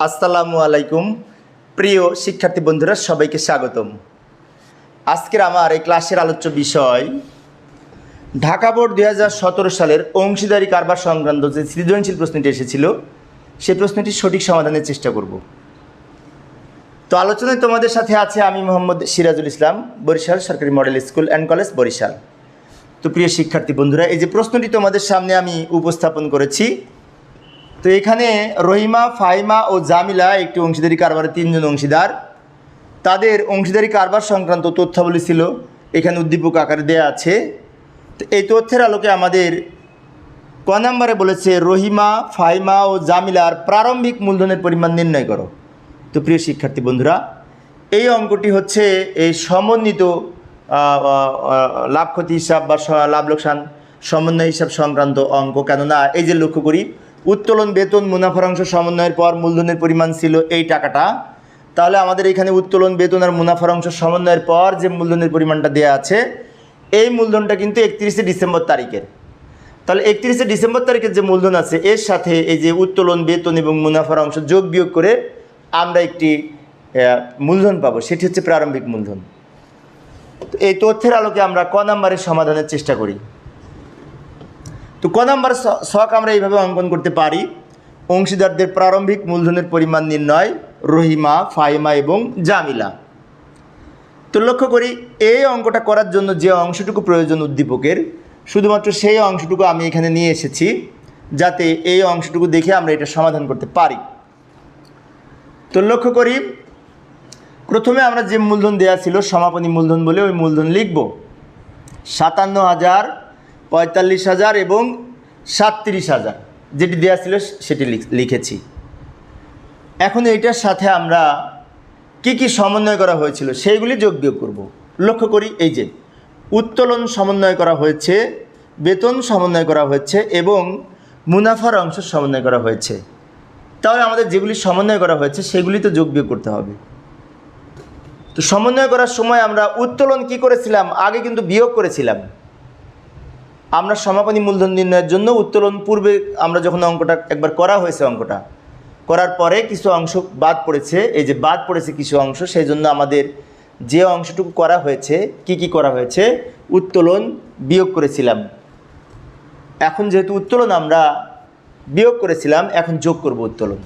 আসসালামু আলাইকুম। প্রিয় শিক্ষার্থী বন্ধুরা, সবাইকে স্বাগতম। আজকের আমার এই ক্লাসের আলোচ্য বিষয়, ঢাকা বোর্ড দু হাজার সতেরো সালের অংশীদারি কারবার সংক্রান্ত যে সৃজনশীল প্রশ্নটি এসেছিল, সেই প্রশ্নটির সঠিক সমাধানের চেষ্টা করব। তো আলোচনায় তোমাদের সাথে আছে আমি মোহাম্মদ সিরাজুল ইসলাম, বরিশাল সরকারি model school and college Barishal. তো প্রিয় শিক্ষার্থী বন্ধুরা, এই যে প্রশ্নটি তোমাদের সামনে আমি উপস্থাপন করেছি তো এখানে রহিমা ফাইমা ও জামিলা একটি অংশীদারি কারবারের তিনজন অংশীদার। তাদের অংশীদারি কারবার সংক্রান্ত তথ্যাবলী ছিল, এখানে উদ্দীপক আকারে দেয়া আছে। তো এই তথ্যের আলোকে আমাদের ক নম্বরে বলেছে, রহিমা ফাইমা ও জামিলার প্রারম্ভিক মূলধনের পরিমাণ নির্ণয় করো। তো প্রিয় শিক্ষার্থী বন্ধুরা, এই অঙ্কটি হচ্ছে এই সমন্বিত লাভ ক্ষতি হিসাব বা লাভ লোকসান সমন্বয় হিসাব সংক্রান্ত অঙ্ক। কেননা এই যে লক্ষ্য করি উত্তোলন, বেতন, মুনাফার অংশ, সমন্বয়ের পর মূলধনের পরিমাণ ছিল এই টাকাটা। তাহলে আমাদের এখানে উত্তোলন, বেতন আর মুনাফার অংশ, সমন্বয়ের পর যে মূলধনের পরিমাণটা দেওয়া আছে, এই মূলধনটা কিন্তু একত্রিশে ডিসেম্বর তারিখের। তাহলে একত্রিশে ডিসেম্বর তারিখের যে মূলধন আছে, এর সাথে এই যে উত্তোলন, বেতন এবং মুনাফার অংশ যোগ বিয়োগ করে আমরা একটি মূলধন পাবো। সেটি হচ্ছে প্রারম্ভিক মূলধন। এই তথ্যের আলোকে আমরা ক নাম্বারের সমাধানের চেষ্টা করি। তো ক নাম্বার শখ আমরা এইভাবে অঙ্কন করতে পারি? অংশীদারদের প্রারম্ভিক মূলধনের পরিমাণ নির্ণয়, রহিমা, ফাইমা এবং জামিলা। তো লক্ষ্য করি, এই অঙ্কটা করার জন্য যে অংশটুকু প্রয়োজন উদ্দীপকের, শুধুমাত্র সেই অংশটুকু আমি এখানে নিয়ে এসেছি, যাতে এই অংশটুকু দেখে আমরা এটা সমাধান করতে পারি। তো লক্ষ্য করি, প্রথমে আমরা যে মূলধন দেওয়া ছিল, সমাপনী মূলধন বলে ওই মূলধন লিখব। সাতান্ন হাজার পঁয়তাল্লিশ হাজার এবং সাতত্রিশ হাজার। যেটি দেওয়া ছিল সেটি লিখ- লিখেছি। এখন এইটার সাথে আমরা কি কি সমন্বয় করা হয়েছিল সেইগুলি যোগ বিয়োগ করব। লক্ষ্য করি, এই যে উত্তোলন সমন্বয় করা হয়েছে, বেতন সমন্বয় করা হয়েছে এবং মুনাফার অংশ সমন্বয় করা হয়েছে। তাহলে আমাদের যেগুলি সমন্বয় করা হয়েছে সেগুলি তো যোগ বিয়োগ করতে হবে। তো সমন্বয় করার সময় আমরা উত্তোলন কি করেছিলাম? আগে কিন্তু বিয়োগ করেছিলাম। আমরা সমাপনী মূলধন নির্ণয়ের জন্য উত্তোলন পূর্বে আমরা যখন অঙ্কটা একবার করা হয়েছে অঙ্কটা, করার পরে কিছু অংশ বাদ পড়েছে, এই যে বাদ পড়েছে কিছু অংশ, সেই জন্য আমাদের যে অংশটুকু করা হয়েছে, কি কি করা হয়েছে, উত্তোলন বিয়োগ করেছিলাম। এখন যেহেতু উত্তোলন আমরা বিয়োগ করেছিলাম, এখন যোগ করব উত্তোলন।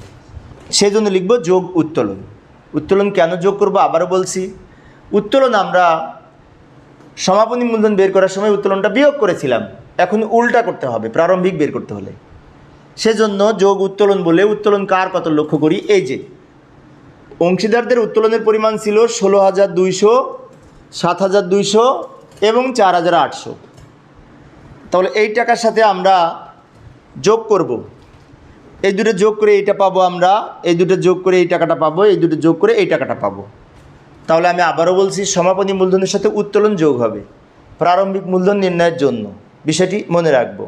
সেই জন্য লিখব যোগ উত্তোলন। উত্তোলন কেন যোগ করব আবারও বলছি। উত্তোলন আমরা সমাপনী মূলধন বের করার সময় উত্তোলনটা বিয়োগ করেছিলাম। এখন উল্টা করতে হবে, প্রারম্ভিক বের করতে হলে। সেজন্য যোগ উত্তোলন বলে উত্তোলন কার কত লক্ষ্য করি? এই যে, অংশীদারদের উত্তোলনের পরিমাণ ছিল ষোলো হাজার দুইশো, সাত হাজার দুইশো এবং চার হাজার আটশো। তাহলে এই টাকার সাথে আমরা যোগ করব। এই দুটো যোগ করে এইটা পাবো আমরা, এই দুটো যোগ করে এই টাকাটা পাবো, এই দুটো যোগ করে এই টাকাটা পাবো। তাহলে আমি আবারও বলছি, সমাপনী মূলধনের সাথে উত্তোলন যোগ হবে, প্রারম্ভিক মূলধন নির্ণয়ের জন্য। বিষয়টি মনে রাখব।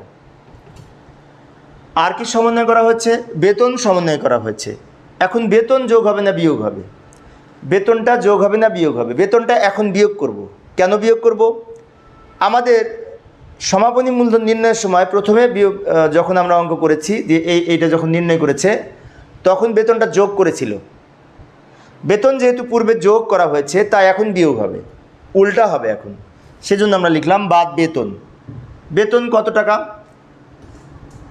আর কি সমন্বয় করা হচ্ছে বেতন সমন্বয় করা হয়েছে। এখন বেতন যোগ হবে না বিয়োগ হবে? বেতনটা যোগ হবে না বিয়োগ হবে? বেতনটা এখন বিয়োগ করব। কেন বিয়োগ করব? আমাদের সমাপনী মূলধন নির্ণয়ের সময় প্রথমে বিয়োগ যখন আমরা অঙ্ক করেছি, যে এই, এইটা যখন নির্ণয় করেছে, তখন বেতনটা যোগ করেছিল। বেতন যেহেতু পূর্বে যোগ করা হয়েছে, তাই এখন বিয়োগ হবে। উল্টা হবে এখন। সেজন্য আমরা লিখলাম বাদ বেতন। বেতন কত টাকা?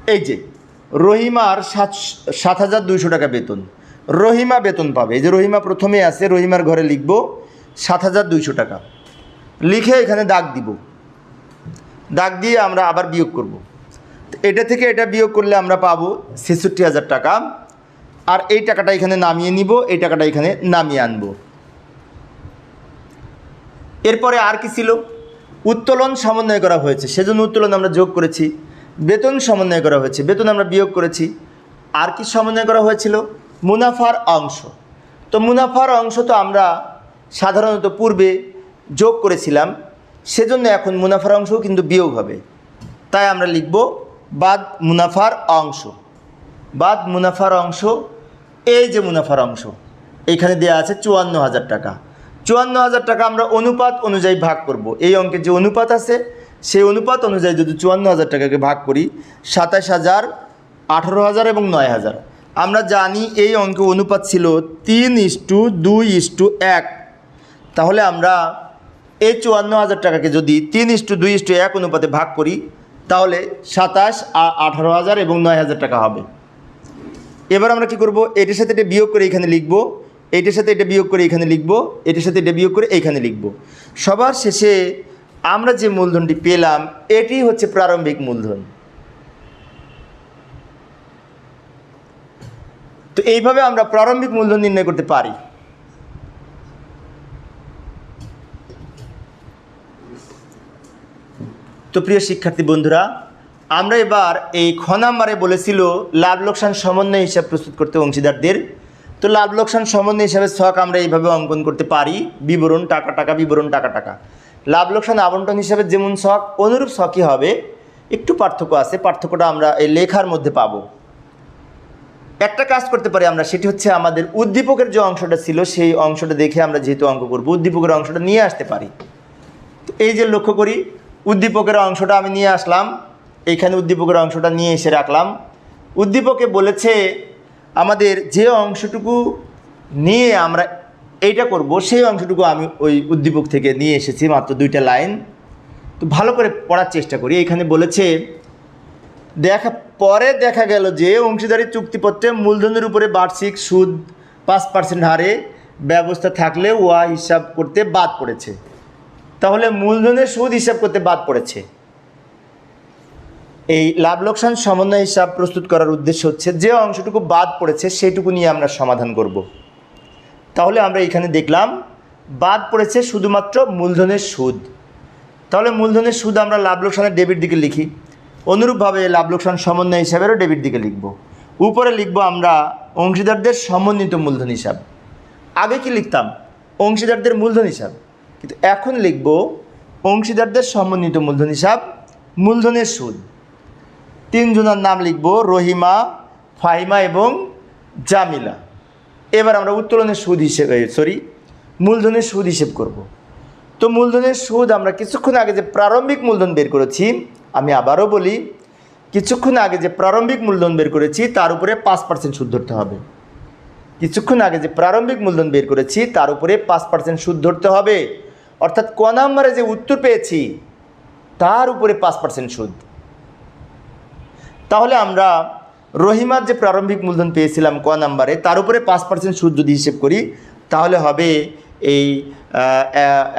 এই যে রহিমার সাত সাত হাজার দুইশো টাকা বেতন। রহিমা বেতন পাবে। এই যে রহিমা প্রথমে আছে, রহিমার ঘরে লিখব, সাত হাজার দুইশো টাকা। লিখে এখানে দাগ দিব। দাগ দিয়ে আমরা আবার বিয়োগ করব। এটা থেকে এটা বিয়োগ করলে আমরা পাবো ছেষট্টি হাজার টাকা। আর এই টাকাটা এখানে নামিয়ে নিব, এই টাকাটা এখানে নামিয়ে আনব। এরপরে আর কি ছিল? উত্তোলন সমন্বয় করা হয়েছে। সেজন্য উত্তোলন আমরা যোগ করেছি। বেতন সমন্বয় করা হয়েছে। বেতন আমরা বিয়োগ করেছি। আর কি সমন্বয় করা হয়েছিল? মুনাফার অংশ। তো মুনাফার অংশ তো আমরা সাধারণত পূর্বে যোগ করেছিলাম। সেজন্য এখন মুনাফার অংশও কিন্তু বিয়োগ হবে। তাই আমরা লিখব বাদ মুনাফার অংশ। বাদ মুনাফার অংশ এই যে মুনাফার অংশ, এখানে দেওয়া আছে চুয়ান্ন হাজার টাকা। চুয়ান্ন হাজার টাকা আমরা অনুপাত অনুযায়ী ভাগ করব। এই অঙ্কের যে অনুপাত আছে, সেই অনুপাত অনুযায়ী যদি চুয়ান্ন হাজার টাকাকে ভাগ করি সাতাশ হাজার আঠেরো হাজার এবং নয় হাজার আমরা জানি এই অঙ্ক অনুপাত ছিল তিন ইস্টু দুই ইস্টু এক। তাহলে আমরা এই চুয়ান্ন হাজার টাকাকে যদি তিন ইস্টু দুই ইস্টু এক অনুপাতে ভাগ করি, তাহলে সাতাশ আঠারো হাজার এবং নয় হাজার টাকা হবে। এবার আমরা কি করব? এটার সাথে এটা বিয়োগ করে এখানে লিখব। এটার সাথে এটা বিয়োগ করে এখানে লিখব। এটার সাথে এটা বিয়োগ করে এইখানে লিখব। সবার শেষে আমরা যে মূলধনটি পেলাম, এটি হচ্ছে প্রারম্ভিক মূলধন। তো এইভাবে আমরা প্রারম্ভিক মূলধন নির্ণয় করতে পারি। তো প্রিয় শিক্ষার্থী বন্ধুরা আমরা এবার এই খ নাম্বারে বলেছিল লাভ লোকসান সমন্বয় হিসাব প্রস্তুত করতে অংশীদারদের। তো লাভ লোকসান সমন্বয় হিসাবে শখ আমরা এইভাবে অঙ্কন করতে পারি। বিবরণ টাকা টাকা, বিবরণ টাকা টাকা। লাভ লোকসান আবন্টন হিসাবে যেমন শখ অনুরূপ শখই হবে। একটু পার্থক্য আছে, পার্থক্যটা আমরা এই লেখার মধ্যে পাবো। একটা কাজ করতে পারি আমরা, সেটি হচ্ছে আমাদের উদ্দীপকের যে অংশটা ছিল, সেই অংশটা দেখে আমরা যেহেতু অঙ্ক করব, উদ্দীপকের অংশটা নিয়ে আসতে পারি। তো এই যে লক্ষ্য করি, উদ্দীপকের অংশটা আমি নিয়ে আসলাম। এইখানে উদ্দীপকের অংশটা নিয়ে এসে রাখলাম। উদ্দীপকে বলেছে, আমাদের যে অংশটুকু নিয়ে আমরা এইটা করব, সেই অংশটুকু আমি ওই উদ্দীপক থেকে নিয়ে এসেছি, মাত্র দুইটা লাইন। তো ভালো করে পড়ার চেষ্টা করি। এখানে বলেছে, দেখা, পরে দেখা গেল যে অংশীদারি চুক্তিপত্রে মূলধনের উপরে বার্ষিক সুদ পাঁচ পার্সেন্ট হারে ব্যবস্থা থাকলে উহা হিসাব করতে বাদ পড়েছে। তাহলে মূলধনের সুদ হিসাব করতে বাদ পড়েছে। এই লাভ লোকসান সমন্বয় হিসাব প্রস্তুত করার উদ্দেশ্য হচ্ছে যে অংশটুকু বাদ পড়েছে সেটুকু নিয়ে আমরা সমাধান করব। তাহলে আমরা এখানে দেখলাম, বাদ পড়েছে শুধুমাত্র মূলধনের সুদ। তাহলে মূলধনের সুদ আমরা লাভ লোকসানের ডেবিট দিকে লিখি। অনুরূপভাবে লাভ লোকসান সমন্বয় হিসাবেরও ডেবিট দিকে লিখব। উপরে লিখব আমরা অংশীদারদের সমন্বিত মূলধন হিসাব। আগে কি লিখতাম? অংশীদারদের মূলধন হিসাব। কিন্তু এখন লিখব অংশীদারদের সমন্বিত মূলধন হিসাব, মূলধনের সুদ। তিনজনের নাম লিখব রহিমা, ফাহিমা এবং জামিলা। এবার আমরা উত্তোলনের সুদ হিসেবে সরি মূলধনের সুদ হিসেব করব। তো মূলধনের সুদ আমরা কিছুক্ষণ আগে যে প্রারম্ভিক মূলধন বের করেছি, আমি আবারও বলি, কিছুক্ষণ আগে যে প্রারম্ভিক মূলধন বের করেছি, তার উপরে পাঁচ পার্সেন্ট সুদ ধরতে হবে। কিছুক্ষণ আগে যে প্রারম্ভিক মূলধন বের করেছি, তার উপরে পাঁচ পার্সেন্ট সুদ ধরতে হবে। অর্থাৎ ক নাম্বারে যে উত্তর পেয়েছি, তার উপরে পাঁচ পার্সেন্ট সুদ। তাহলে আমরা রহিমার যে প্রারম্ভিক মূলধন পেয়েছিলাম ক নাম্বারে, তার উপরে পাঁচ পার্সেন্ট সুদ যদি হিসেব করি, তাহলে হবে এই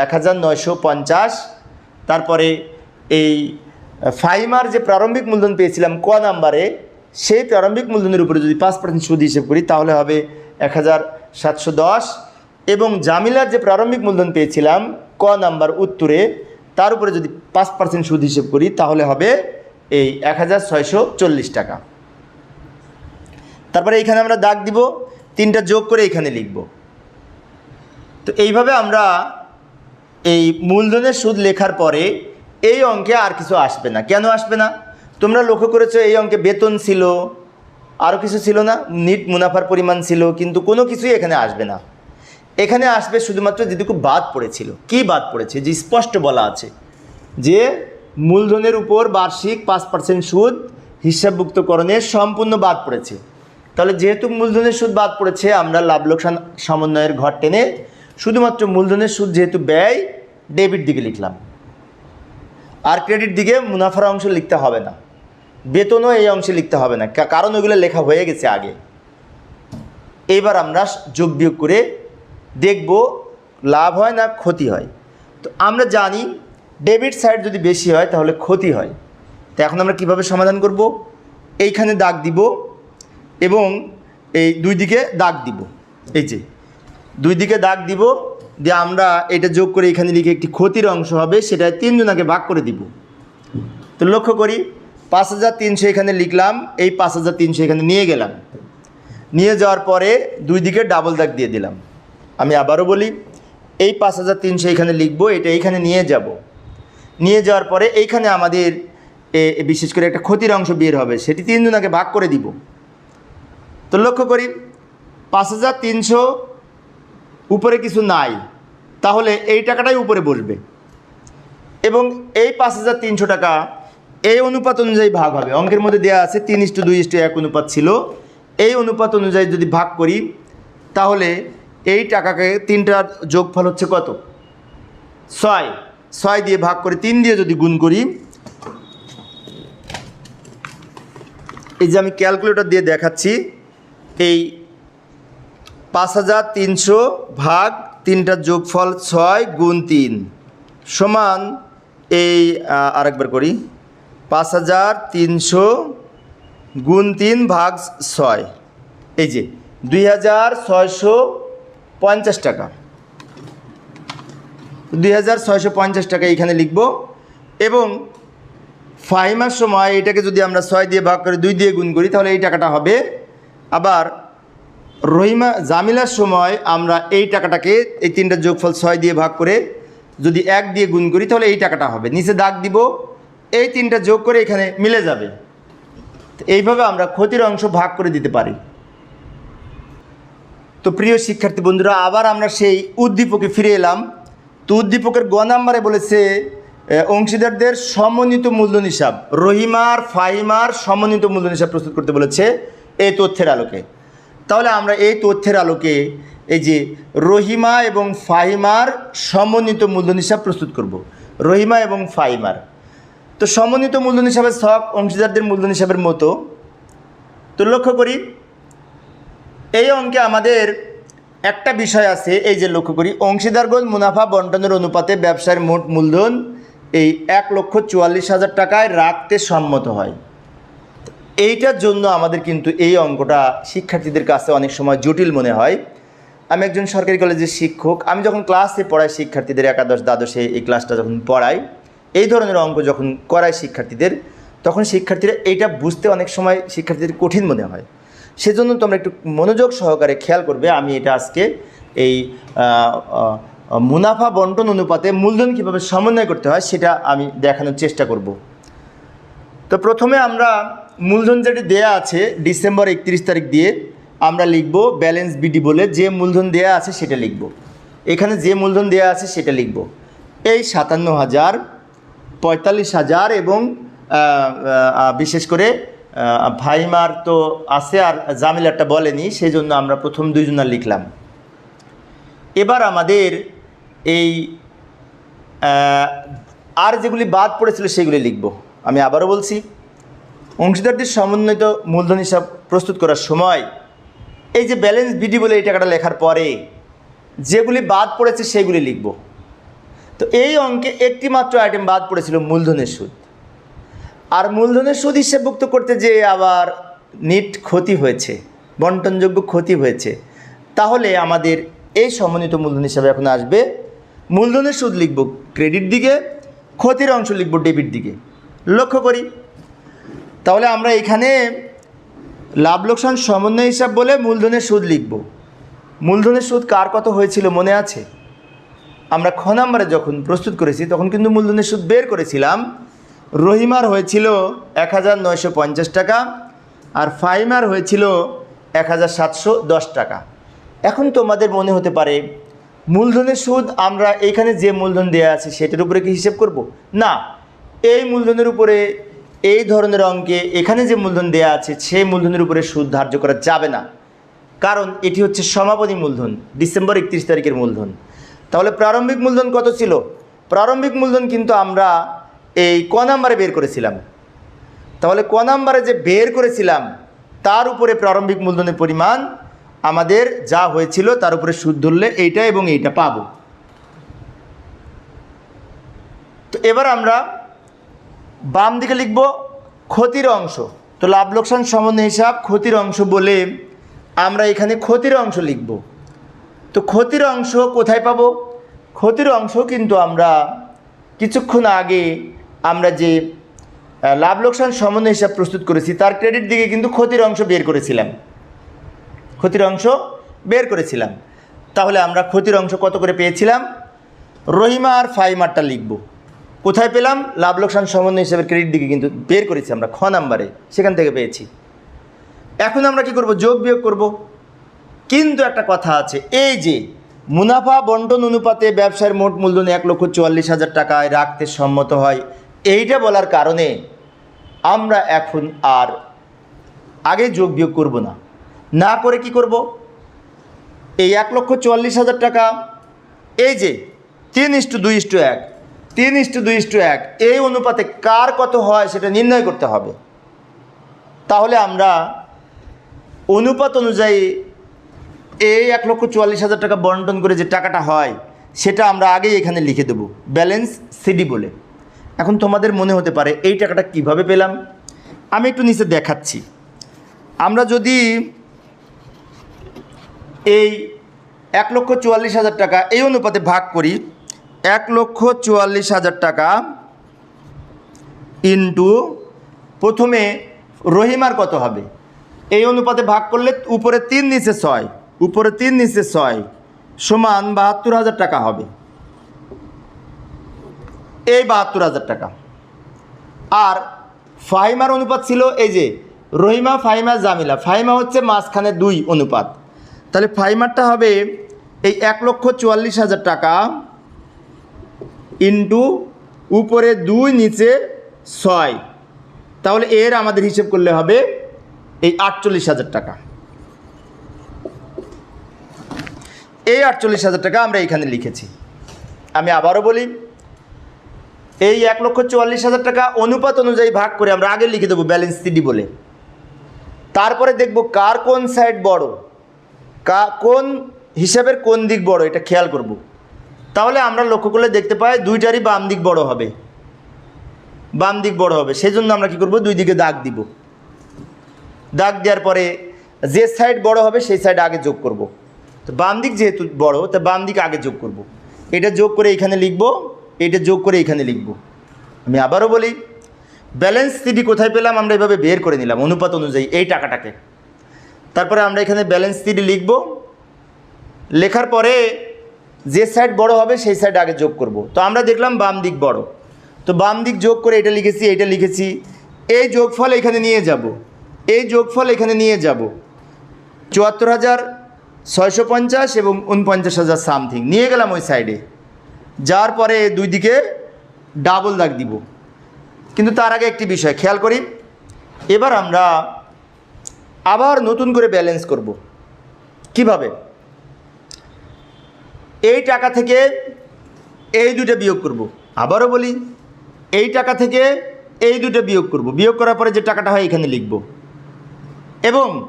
এক হাজার নয়শো পঞ্চাশ। তারপরে এই ফাইমার যে প্রারম্ভিক মূলধন পেয়েছিলাম ক নাম্বারে, সেই প্রারম্ভিক মূলধনের উপরে যদি পাঁচ পার্সেন্ট সুদ হিসেব করি, তাহলে হবে এক হাজার সাতশো দশ। এবং জামিলার যে প্রারম্ভিক মূলধন পেয়েছিলাম ক নাম্বার উত্তরে, তার উপরে যদি পাঁচ পার্সেন্ট সুদ হিসেব করি, তাহলে হবে এই এক হাজার ছয়শো চল্লিশ টাকা। তারপরে এইখানে আমরা দাগ দিব, তিনটা যোগ করে এখানে লিখব। তো এইভাবে আমরা এই মূলধনের সুদ লেখার পরে এই অঙ্কে আর কিছু আসবে না। কেন আসবে না? তোমরা লক্ষ্য করেছ এই অঙ্কে বেতন ছিল আরও কিছু ছিল না, নিট মুনাফার পরিমাণ ছিল, কিন্তু কোনো কিছুই এখানে আসবে না। এখানে আসবে শুধুমাত্র যেটুকু বাদ পড়েছিল। কি বাদ পড়েছে? যে স্পষ্ট বলা আছে যে মূলধনের উপর বার্ষিক পাঁচ পার্সেন্ট সুদ হিসাবভুক্তকরণের সম্পূর্ণ বাদ পড়েছে। তাহলে যেহেতু মূলধনের সুদ বাদ পড়েছে, আমরা লাভ লোকসান সমন্বয়ের ঘর টেনে শুধুমাত্র মূলধনের সুদ যেহেতু ব্যয় ডেবিট দিকে লিখলাম। আর ক্রেডিট দিকে মুনাফার অংশ লিখতে হবে না। বেতনও এই অংশে লিখতে হবে না। কারণ ওগুলো লেখা হয়ে গেছে আগে। এইবার আমরা যোগ বিয়োগ করে দেখব লাভ হয় না ক্ষতি হয়। তো আমরা জানি ডেবিট সাইড যদি বেশি হয়, তাহলে ক্ষতি হয়। তো এখন আমরা কীভাবে সমাধান করব? এইখানে দাগ দিব এবং এই দুই দিকে দাগ দিব। এই যে, দুই দিকে দাগ দিব, দিয়ে আমরা এটা যোগ করে এখানে লিখে একটি ক্ষতির অংশ হবে, সেটা তিনজনাকে ভাগ করে দিব। তো লক্ষ্য করি, পাঁচ হাজার তিনশো এখানে লিখলাম, এই পাঁচ হাজার তিনশো এখানে নিয়ে গেলাম। নিয়ে যাওয়ার পরে দুই দিকে ডাবল দাগ দিয়ে দিলাম। আমি আবারও বলি, এই পাঁচ হাজার তিনশো এখানে লিখব, এটা এইখানে নিয়ে যাব। নিয়ে যাওয়ার পরে এইখানে আমাদের এ- বিশেষ করে একটা ক্ষতির অংশ বের হবে, সেটি তিনজনাকে ভাগ করে দিব। তো লক্ষ্য করি, পাঁচ হাজার তিনশো উপরে কিছু নাই, তাহলে এই টাকাটাই উপরে বসবে। এবং এই পাঁচ হাজার তিনশো টাকা এই অনুপাত অনুযায়ী ভাগ হবে। অঙ্কের মধ্যে দেওয়া আছে তিন ইস্টু দুই ইস্টু এক অনুপাত ছিল। এই অনুপাত অনুযায়ী যদি ভাগ করি, তাহলে এই টাকাকে তিনটার যোগফল হচ্ছে কত? ছয়। ছয় দিয়ে ভাগ করে তিন দিয়ে যদি গুণ করি, এই যে আমি ক্যালকুলেটর দিয়ে দেখাচ্ছি, এই পাঁচ হাজার তিনশো ভাগ তিনটা যোগফল ছয় গুণ তিন সমান এই আরেকবার করি, পাঁচ হাজার তিনশো গুণ তিন ভাগ ছয়, এই যে দুই হাজার ছয়শো পঞ্চাশ টাকা। দুই হাজার ছয়শো পঞ্চাশ টাকা এখানে লিখব। এবং ফাইমার সময় এটাকে যদি আমরা ছয় দিয়ে ভাগ করে দুই দিয়ে গুণ করি, তাহলে এই টাকাটা হবে। আবার রহিমা জামিলার সময় আমরা এই টাকাটাকে এই তিনটা যোগফল ছয় দিয়ে ভাগ করে যদি এক দিয়ে গুণ করি, তাহলে এই টাকাটা হবে। নিচে দাগ দিব, এই তিনটা যোগ করে এখানে মিলে যাবে। এইভাবে আমরা ক্ষতির অংশ ভাগ করে দিতে পারি। তো প্রিয় শিক্ষার্থী বন্ধুরা, আবার আমরা সেই উদ্দীপকে ফিরে এলাম। তো উদ্দীপকের গ নাম্বারে বলেছে অংশীদারদের সমন্বিত মূলধন হিসাব রহিমার, ফাহিমার সমন্বিত মূলধন হিসাব প্রস্তুত করতে বলেছে এই তথ্যের আলোকে। তাহলে আমরা এই তথ্যের আলোকে এই যে রহিমা এবং ফাহিমার সমন্বিত মূলধন হিসাব প্রস্তুত করব। রহিমা এবং ফাহিমার। তো সমন্বিত মূলধন হিসাবের ছক অংশীদারদের মূলধন হিসাবের মতো। তো লক্ষ্য করি, এই অঙ্কে আমাদের একটা বিষয় আছে, এই যে লক্ষ্য করি অংশীদারগণ মুনাফা বন্টনের অনুপাতে ব্যবসার মোট মূলধন এই এক লক্ষ চুয়াল্লিশ হাজার টাকায় রাখতে সম্মত হয়। এইটার জন্য আমাদের কিন্তু এই অঙ্কটা শিক্ষার্থীদের কাছে অনেক সময় জটিল মনে হয়। আমি একজন সরকারি কলেজের শিক্ষক, আমি যখন ক্লাসে পড়াই শিক্ষার্থীদের একাদশ, দ্বাদশে এই ক্লাসটা যখন পড়াই, এই ধরনের অঙ্ক যখন করাই শিক্ষার্থীদের, তখন শিক্ষার্থীরা এইটা বুঝতে অনেক সময় শিক্ষার্থীদের কঠিন মনে হয়। সেজন্য তোমরা একটু মনোযোগ সহকারে খেয়াল করবে, আমি এটা আজকে এই মুনাফা বন্টন অনুপাতে মূলধন কীভাবে সমন্বয় করতে হয় সেটা আমি দেখানোর চেষ্টা করব। তো প্রথমে আমরা মূলধন যেটি দেয়া আছে ডিসেম্বর একত্রিশ তারিখ দিয়ে, আমরা লিখব ব্যালেন্স বিডি বলে যে মূলধন দেয়া আছে সেটা লিখব। এখানে যে মূলধন দেয়া আছে সেটা লিখব। এই সাতান্ন হাজার, পঁয়তাল্লিশ হাজার এবং বিশেষ করে ভাইমার তো আছে আর জামিলারটা বলেনি সেই জন্য আমরা প্রথম দুইজনার লিখলাম। এবার আমাদের এই আর যেগুলি বাদ পড়েছিল সেগুলি লিখব। আমি আবারও বলছি, অংশীদারদের সমন্বিত মূলধন হিসাব প্রস্তুত করার সময়, এই যে ব্যালেন্স বিডি বলে এই টাকাটা লেখার পরে, যেগুলি বাদ পড়েছে সেগুলি লিখব। তো এই অঙ্কে একটি মাত্র আইটেম বাদ পড়েছিল মূলধনের সুদ। আর মূলধনের সুদ হিসেবভুক্ত করতে যে আবার নিট ক্ষতি হয়েছে, বন্টনযোগ্য ক্ষতি হয়েছে, তাহলে আমাদের এই সমন্বিত মূলধন হিসাবে এখন আসবে মূলধনের সুদ লিখব ক্রেডিট দিকে, ক্ষতির অংশ লিখব ডেবিট দিকে। লক্ষ্য করি। তাহলে আমরা এখানে লাভ লোকসান সমন্বয় হিসাব বলে মূলধনের সুদ লিখব। মূলধনের সুদ কার কত হয়েছিল মনে আছে? আমরা খ নাম্বারে যখন প্রস্তুত করেছি, তখন কিন্তু মূলধনের সুদ বের করেছিলাম রহিমার হয়েছিল এক হাজার নয়শো পঞ্চাশ টাকা আর ফাইমার হয়েছিল এক হাজার সাতশো দশ টাকা। এখন তোমাদের মনে হতে পারে, মূলধনের সুদ আমরা এইখানে যে মূলধন দেওয়া আছে সেটার উপরে কি হিসেব করব? না, এই মূলধনের উপরে এই ধরনের অঙ্কে এখানে যে মূলধন দেওয়া আছে সেই মূলধনের উপরে সুদ ধার্য করা যাবে না। কারণ এটি হচ্ছে সমাপনী মূলধন, ডিসেম্বর একত্রিশ তারিখের মূলধন। তাহলে প্রারম্ভিক মূলধন কত ছিল? প্রারম্ভিক মূলধন কিন্তু আমরা এই ক নাম্বারে বের করেছিলাম। তাহলে ক নাম্বারে যে বের করেছিলাম, তার উপরে প্রারম্ভিক মূলধনের পরিমাণ আমাদের যা হয়েছিল, তার উপরে সুদ ধরলে এইটা এবং এইটা পাব। তো এবার আমরা বাম দিকে লিখব ক্ষতির অংশ। তো লাভ লোকসান সমন্বয় হিসাব ক্ষতির অংশ বলে আমরা এখানে ক্ষতির অংশ লিখব। তো ক্ষতির অংশ কোথায় পাবো? ক্ষতির অংশ কিন্তু আমরা কিছুক্ষণ আগে আমরা যে লাভ লোকসান সমন্বয় হিসাব প্রস্তুত করেছি, তার ক্রেডিট দিকে কিন্তু ক্ষতির অংশ বের করেছিলাম। ক্ষতির অংশ বের করেছিলাম। তাহলে আমরা ক্ষতির অংশ কত করে পেয়েছিলাম? রহিমা আর ফাইমারটা লিখব। কোথায় পেলাম? লাভ লোকসান সমন্বয় হিসাবে ক্রেডিট দিকে কিন্তু বের করেছি আমরা, খ নাম্বারে, সেখান থেকে পেয়েছি। এখন আমরা কি করব? যোগ বিয়োগ করব। কিন্তু একটা কথা আছে, এই যে মুনাফা বন্টন অনুপাতে ব্যবসার মোট মূলধন এক লক্ষ চুয়াল্লিশ হাজার টাকায় রাখতে সম্মত হয় এইটা বলার কারণে আমরা এখন আর আগে যোগ বিয়োগ করব না। না করে কি করব? এই এক লক্ষ চুয়াল্লিশ হাজার টাকা, এই যে তিন ইস্টু দুই ইস্টু এক, তিন ইস্টু দুই ইস্টু এক, এই অনুপাতে কার কত হয় সেটা নির্ণয় করতে হবে। তাহলে আমরা অনুপাত অনুযায়ী এই এক লক্ষ চুয়াল্লিশ হাজার টাকা বন্টন করে যে টাকাটা হয়, সেটা আমরা আগেই এখানে লিখে দেবো। ব্যালেন্স সিডি বলে। এখন তোমাদের মনে হতে পারে, এই টাকাটা কীভাবে পেলাম? আমি একটু নিচে দেখাচ্ছি। আমরা যদি এই এক লক্ষ চুয়াল্লিশ হাজার টাকা এই অনুপাতে ভাগ করি, এক লক্ষ চুয়াল্লিশ হাজার টাকা ইন্টু প্রথমে রহিমার কত হবে? এই অনুপাতে ভাগ করলে উপরে তিন নিচে ছয়, উপরে তিন নিচে ছয় সমান বাহাত্তর হাজার টাকা হবে। এই বাহাত্তর হাজার টাকা। আর ফাহিমার অনুপাত ছিল এই যে, রহিমা, ফাহিমা, জামিলা। ফাহিমা হচ্ছে মাঝখানে দুই অনুপাত। তাহলে ফাহিমারটা হবে এই এক লক্ষ চুয়াল্লিশ হাজার টাকা ইন্টু উপরে দুই, নিচে ছয়। তাহলে এর আমাদের হিসেব করলে হবে এই আটচল্লিশ হাজার টাকা। এই আটচল্লিশ হাজার টাকা আমরা এখানে লিখেছি। আমি আবারও বলি এই এক লক্ষ চুয়াল্লিশ হাজার টাকা অনুপাত অনুযায়ী ভাগ করে আমরা আগে লিখে দেবো ব্যালেন্স সিডি বলে। তারপরে দেখব কার কোন সাইড বড়, কা, কোন হিসাবের কোন দিক বড়, এটা খেয়াল করব। তাহলে আমরা লক্ষ্য করলে দেখতে পাই দুইটারই বাম দিক বড় হবে। বাম দিক বড় হবে সেই জন্য আমরা কি করব? দুই দিকে দাগ দিব। দাগ দেওয়ার পরে যে সাইড বড় হবে, সেই সাইড আগে যোগ করব। তো বাম দিক যেহেতু বড়, তা বাম দিক আগে যোগ করব। এটা যোগ করে এখানে লিখব এটা যোগ করে এখানে লিখব। আমি আবারও বলি ব্যালেন্স সিডি কোথায় পেলাম? আমরা এভাবে বের করে নিলাম অনুপাত অনুযায়ী এই টাকাটাকে। তারপরে আমরা এখানে ব্যালেন্স সিডি লিখব। লেখার পরে যে সাইড বড় হবে, সেই সাইড আগে যোগ করব। তো আমরা দেখলাম বাম দিক বড়। তো বাম দিক যোগ করে এটা লিখেছি এটা লিখেছি। এই যোগফল এখানে নিয়ে যাব। এই যোগফল এখানে নিয়ে যাব। চুয়াত্তর হাজার ছয়শো পঞ্চাশ এবং উনপঞ্চাশ হাজার সামথিং। নিয়ে গেলাম ওই সাইডে যাওয়ার পরে দুই দিকে ডাবল দাগ দিব। কিন্তু তার আগে একটি বিষয় খেয়াল করি। এবার আমরা আবার নতুন করে ব্যালেন্স করব। কীভাবে? এই টাকা থেকে এই দুটো বিয়োগ করব। আবারও বলি, এই টাকা থেকে এই দুটো বিয়োগ করব। বিয়োগ করার পরে যে টাকাটা হয় এখানে লিখব। এবং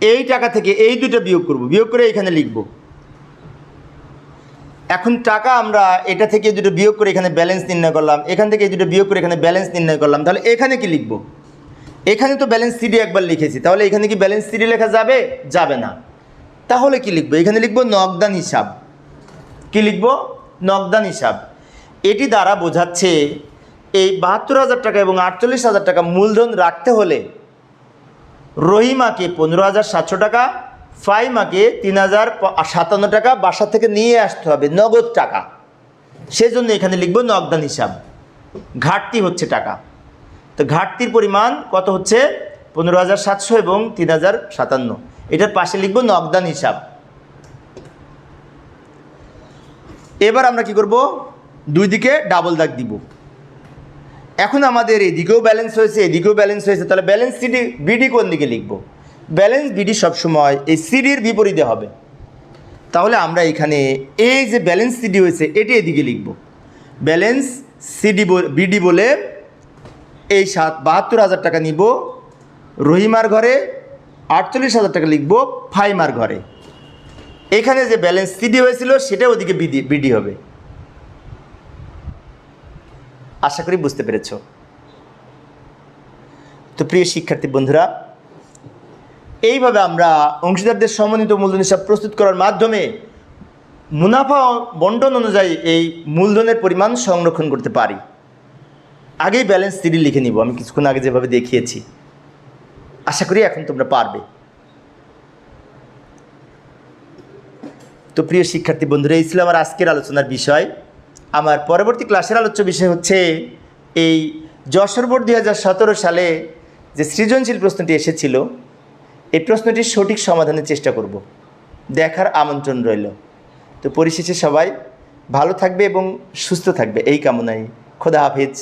এই টাকা থেকে এই দুটো বিয়োগ করব। বিয়োগ করে এখানে লিখব। এখন টাকা আমরা এটা থেকে দুটো বিয়োগ করে এখানে ব্যালেন্স নির্ণয় করলাম, এখান থেকে দুটো বিয়োগ করে এখানে ব্যালেন্স নির্ণয় করলাম, তাহলে এখানে কি লিখব? এখানে তো ব্যালেন্স সিডি একবার লিখেছি, তাহলে এখানে কি ব্যালেন্স সিডি লেখা যাবে? যাবে না। তাহলে কি লিখব? এখানে লিখব নগদান হিসাব। কি লিখব? নগদান হিসাব। এটি দ্বারা বোঝাচ্ছে এই বাহাত্তর হাজার টাকা এবং আটচল্লিশ হাজার টাকা মূলধন রাখতে হলে রহিমাকে পনেরো হাজার সাতশো টাকা ফাইমাকে তিন হাজার সাতান্ন টাকা বাসা থেকে নিয়ে আসতে হবে, নগদ টাকা। সেজন্য এখানে লিখব নগদান হিসাব। ঘাটতি হচ্ছে টাকা। তো ঘাটতির পরিমাণ কত হচ্ছে? পনেরো হাজার সাতশো এবং তিন হাজার সাতান্ন। এটার পাশে লিখব নগদান হিসাব। এবার আমরা কি করব? দুই দিকে ডাবল দাগ দিব। এখন আমাদের এদিকেও ব্যালেন্স হয়েছে, এদিকেও ব্যালেন্স হয়েছে, তাহলে ব্যালেন্স সিডি বিডি কোন দিকে লিখব? ব্যালেন্স বিডি সবসময় এই সিডির বিপরীতে হবে। তাহলে আমরা এখানে এই যে ব্যালেন্স সিডি হয়েছে, এটি এদিকে লিখব। ব্যালেন্স সিডি বিডি বলে এই সাত, বাহাত্তর হাজার টাকা নিব রহিমার ঘরে, আটচল্লিশ হাজার টাকা লিখব ফাইমার ঘরে। এখানে যে ব্যালেন্স সিডি হয়েছিল সেটা ওদিকে বিডি বিডি হবে। আশা করি বুঝতে পেরেছ। তো প্রিয় শিক্ষার্থী বন্ধুরা এইভাবে আমরা অংশীদারদের সমন্বিত মূলধন হিসাব প্রস্তুত করার মাধ্যমে মুনাফা বন্টন অনুযায়ী এই মূলধনের পরিমাণ সংরক্ষণ করতে পারি। আগেই ব্যালেন্স সিডি লিখে নিব, আমি কিছুক্ষণ আগে যেভাবে দেখিয়েছি। আশা করি এখন তোমরা পারবে। তো প্রিয় শিক্ষার্থী বন্ধুরা, এই ছিল আমার আজকের আলোচনার বিষয়। আমার পরবর্তী ক্লাসের আলোচ্য বিষয় হচ্ছে এই যশোর বোর্ড দুই হাজার সতেরো সালে যে সৃজনশীল প্রশ্নটি এসেছিল এই প্রশ্নটির সঠিক সমাধানের চেষ্টা করব। দেখার আমন্ত্রণ রইল। তো পরিশেষে সবাই ভালো থাকবে এবং সুস্থ থাকবে। এই কামনাই খোদা হাফিজ।